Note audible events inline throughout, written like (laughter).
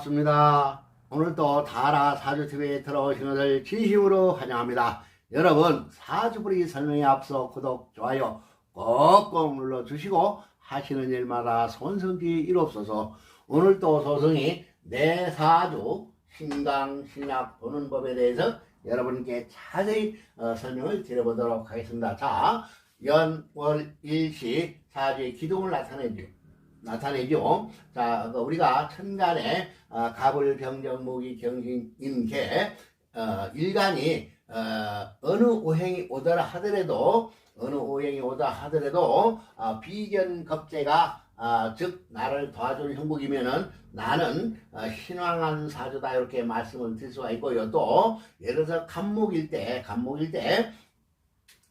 반갑습니다. 오늘도 다라 사주TV에 들어오신 것을 진심으로 환영합니다. 여러분 사주부리 설명에 앞서 구독, 좋아요 꼭꼭 눌러주시고 하시는 일마다 손성지 이롭소서 오늘도 소성이 내 사주 신강 신약 보는 법에 대해서 여러분께 자세히 어, 설명을 드려보도록 하겠습니다. 자, 연월 일시 사주의 기둥을 나타내죠. 나타내죠. 자, 그 우리가 천간에 어, 갑을 병정 무기 경신 임계 어, 일간이 어, 어느 오행이 오더라 하더라도 어느 오행이 오다 하더라도 어, 비견겁제가 어, 즉 나를 도와주는 형국이면은 나는 어, 신왕한 사주다 이렇게 말씀을 드릴 수가 있고요. 또 예를 들어서 간목일 때 간목일 때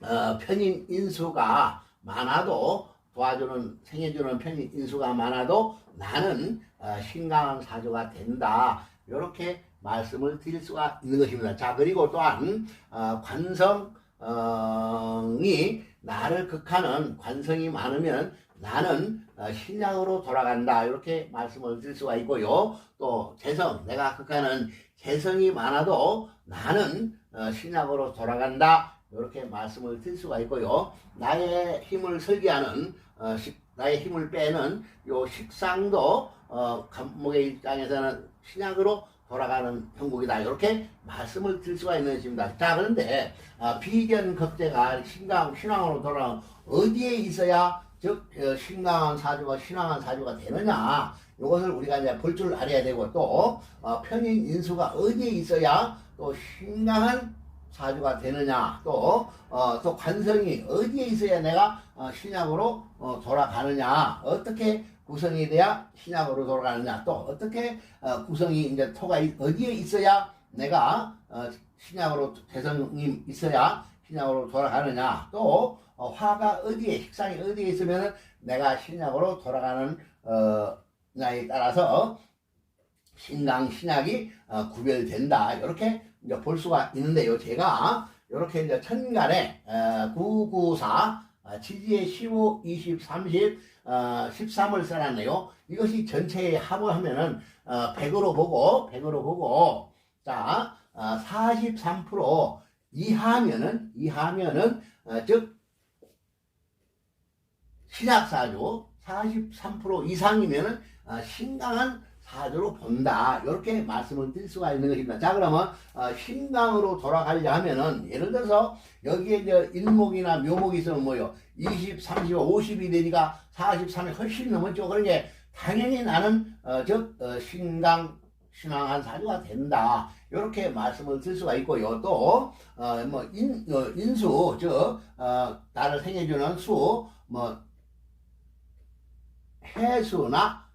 어, 편인 인수가 많아도 도와주는 생해주는 편인 인수가 많아도 나는 어, 신강한 사주가 된다 이렇게 말씀을 드릴 수가 있는 것입니다. 자 그리고 또한 어, 관성이 나를 극하는 관성이 많으면 나는 어, 신약으로 돌아간다 이렇게 말씀을 드릴 수가 있고요. 또 재성 내가 극하는 재성이 많아도 나는 어, 신약으로 돌아간다 이렇게 말씀을 드릴 수가 있고요. 나의 힘을 설계하는 어, 식- 나의 힘을 빼는 요 식상도 어, 감목의 입장에서는 신약으로 돌아가는 형국이다 이렇게 말씀을 드릴 수가 있는 것입니다. 자 그런데 아, 비견 겁제가 신강 신앙으로 돌아가는 어디에 있어야 즉 어, 신강한 사주가 신앙한 사주가 되느냐 이것을 우리가 이제 볼 줄 알아야 되고 또 어, 편인 인수가 어디에 있어야 또 신강한 사주가 되느냐 또, 어, 또 관성이 어디에 있어야 내가 어, 신약으로 어, 돌아가느냐 어떻게 구성이 돼야 신약으로 돌아가느냐 또 어떻게 어, 구성이 이제 토가 이- 어디에 있어야 내가 어, 신약으로 대성이 있어야 신약으로 돌아가느냐 또 어, 화가 어디에 식상이 어디에 있으면 내가 신약으로 돌아가는 어, 나에 따라서 신강 신약이 어, 구별된다 이렇게 이제 볼 수가 있는데요. 제가 이렇게 이제 천간에 어, 994 어, 지지의 15, 20, 30, 어, 13을 써놨네요. 이것이 전체에 합을 어, 100으로 보고 100으로 보고 자 어, 43% 이하면은 이하면은 어, 즉 신약사주 43% 이상이면은 어, 신강한 사주로 본다. 이렇게 말씀을 드릴 수가 있는 것입니다. 자, 그러면 어, 신강으로 돌아가려 하면은 예를 들어서 여기에 이제 일목이나 묘목이 있으면 뭐요? 20, 30, 50이 되니까 43이 훨씬 넘었죠. 그러니 당연히 나는 어, 즉 어, 신강 신앙한 사주가 된다. 이렇게 말씀을 드릴 수가 있고요. 또, 어, 뭐, 인, 어, 인수, 즉, 어, 나를 생해주는 수, 뭐, 해수나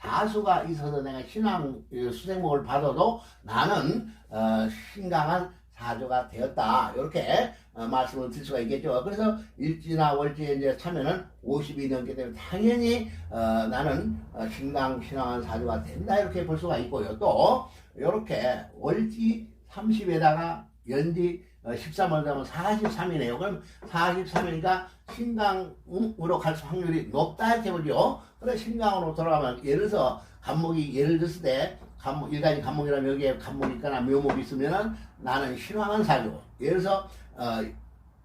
사수가 있어서 내가 신앙 어, 수생목을 받아도 나는 어, 신강한 사주가 되었다. 이렇게 어, 말씀을 드릴 수가 있겠죠. 그래서 일지나 월지에 이제 차면은 50이 넘기 때문에 당연히 어, 나는 어, 신강 신앙한 사주가 된다. 이렇게 볼 수가 있고요. 또 이렇게 월지 30에다가 연지 어, 13을 되면 43이네요. 그럼 43이니까 신강으로 갈수 확률이 높다 이렇게 보죠. 그래 신강으로 돌아가면 예를 들어서 간목이 예를 들었을 때 간목 일간이 간목이라면 여기에 간목이 있거나 묘목이 있으면은 나는 신왕한 사주. 예를 들어서 어,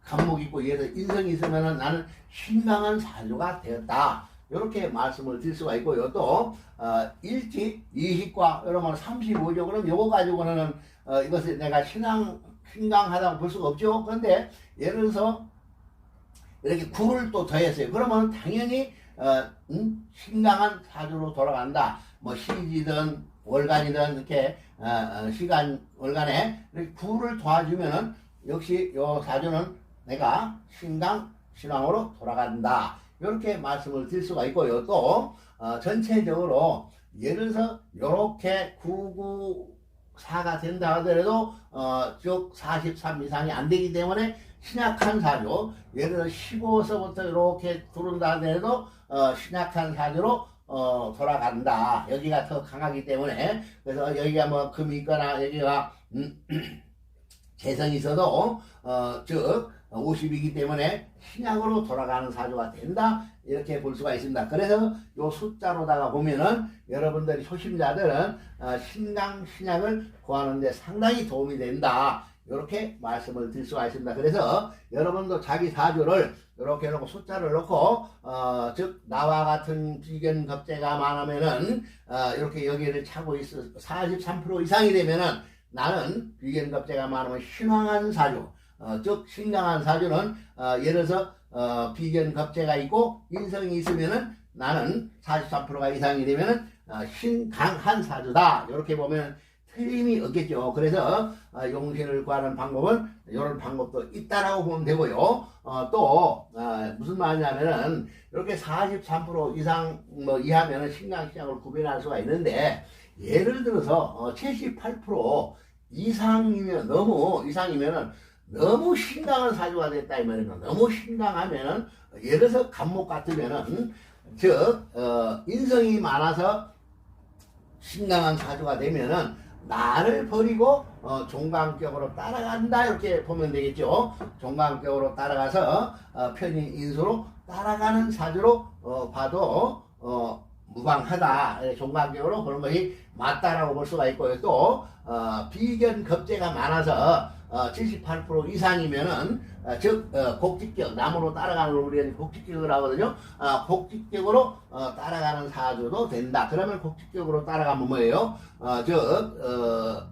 간목이 있고 예를 들어 인성이 있으면은 나는 신강한 사주가 되었다. 이렇게 말씀을 드릴 수가 있고요. 또 어, 일지 이식과 거는 35죠. 그럼 요거 가지고는 어, 이것을 내가 신앙 신강하다고 볼 수가 없죠. 그런데 예를 들어서 이렇게 구를 또 더했어요. 그러면 당연히 어, 음? 신강한 사주로 돌아간다. 뭐 시지든 월간이든 이렇게 어, 어, 시간 월간에 이렇게 구를 도와주면은 역시 요 사주는 내가 신강 신앙으로 돌아간다. 이렇게 말씀을 드릴 수가 있고요. 또 어, 전체적으로 예를 들어서 요렇게 994가 된다 하더라도 어, 쭉 43 이상이 안 되기 때문에 신약한 사주 예를 들어 15서부터 이렇게 들어온다 하더라도 어, 신약한 사주로 어, 돌아간다. 여기가 더 강하기 때문에 그래서 여기가 뭐 금이 있거나 여기가 음, (clears throat) 재성이 있어도 어, 즉 50이기 때문에 신약으로 돌아가는 사주가 된다 이렇게 볼 수가 있습니다. 그래서 요 숫자로다가 보면은 여러분들이 초심자들은 어, 신강 신약을 구하는데 상당히 도움이 된다. 이렇게 말씀을 드릴 수가 있습니다. 그래서 여러분도 자기 사주를 이렇게 놓고 숫자를 놓고 어, 즉 나와 같은 비견 겁재가 많으면은 어, 이렇게 여기를 차고 있어 43% 이상이 되면은 나는 비견 겁재가 많으면 신황한 사주 어, 즉 신강한 사주는 어, 예를 들어서 어, 비견 겁재가 있고 인성이 있으면은 나는 43%가 이상이 되면은 어, 신강한 사주다 이렇게 보면 틀림이 없겠죠. 그래서 어, 용신을 구하는 방법은 이런 방법도 있다라고 보면 되고요. 어, 또 어, 무슨 말이냐면은 이렇게 43% 이상 뭐 이하면은 신강 시장을 구별할 수가 있는데 예를 들어서 어, 78% 이상이면 너무 이상이면은 너무 신강한 사주가 됐다 이 말이에요. 너무 신강하면은 예를 들어서 감목 같으면은 즉 어, 인성이 많아서 신강한 사주가 되면은 나를 버리고 어, 종강격으로 따라간다 이렇게 보면 되겠죠. 종강격으로 따라가서 어, 편인 인수로 따라가는 사주로 어, 봐도 어, 무방하다. 예, 종강격으로 보는 것이 맞다라고 볼 수가 있고요. 또 어, 비견 겁재가 많아서 어, 78% 이상이면은 어, 즉 어, 곡직격 나무로 따라가는 걸 우리가 곡직격을 하거든요. 어, 곡직격으로 어, 따라가는 사주도 된다. 그러면 곡직격으로 따라가면 뭐예요? 어, 즉 어,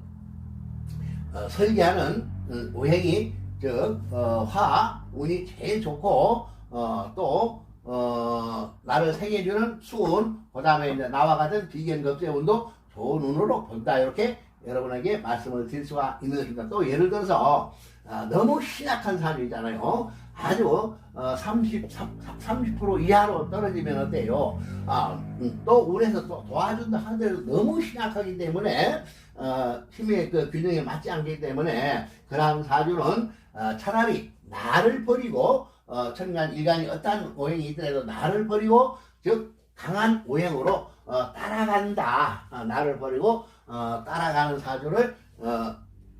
어, 설계하는 음, 오행이 즉 어, 화, 운이 제일 좋고 어, 또 어, 나를 생해주는 수운, 그 다음에 이제 나와 같은 비견 겁재운도 좋은 운으로 본다. 이렇게 여러분에게 말씀을 드릴 수가 있는 것입니다. 또 예를 들어서 아, 너무 신약한 사주이잖아요. 아주 어, 30, 30% 이하로 떨어지면 어때요? 아, 음, 또 운에서 또 도와준다 하더라도 너무 신약하기 때문에 어, 힘의 그 균형에 맞지 않기 때문에 그러한 사주는 어, 차라리 나를 버리고 어, 천간 일간이 어떠한 오행이 있더라도 나를 버리고 즉 강한 오행으로 어, 따라간다. 어, 나를 버리고 어, 따라가는 사주를 어,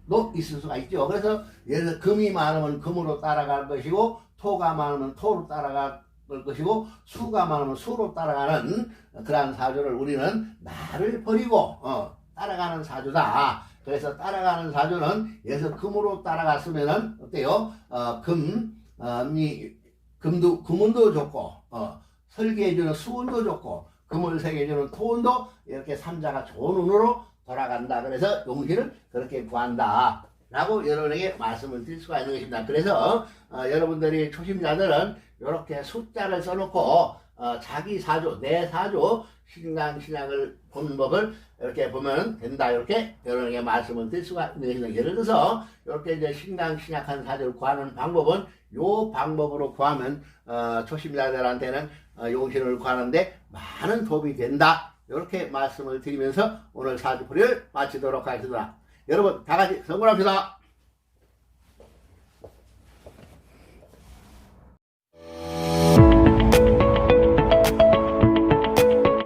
도 있을 수가 있죠. 그래서 예를 금이 많으면 금으로 따라갈 것이고 토가 많으면 토로 따라갈 것이고 수가 많으면 수로 따라가는 그러한 사주를 우리는 나를 버리고 어, 따라가는 사주다. 그래서 따라가는 사주는 들어 금으로 따라갔으면은 어때요? 어, 금, 어, 이, 금도, 금운도 좋고, 어, 설계해주는 수운도 좋고, 금을 새겨주는 토운도 이렇게 삼자가 좋은 운으로 돌아간다. 그래서 용신을 그렇게 구한다. 라고 여러분에게 말씀을 드릴 수가 있는 것입니다. 그래서 어, 여러분들이 초심자들은 이렇게 숫자를 써놓고 어, 자기 사주, 내 사주 신강 신약을 보는 법을 이렇게 보면 된다. 이렇게 여러분에게 말씀을 드릴 수가 있는 것입니다. 예를 들어서 이렇게 이제 신강 신약한 사주를 구하는 방법은 요 방법으로 구하면 어, 초심자들한테는 어, 용신을 구하는데 많은 도움이 된다. 이렇게 말씀을 드리면서 오늘 사주풀이를 마치도록 하겠습니다. 여러분 다 같이 성공합시다.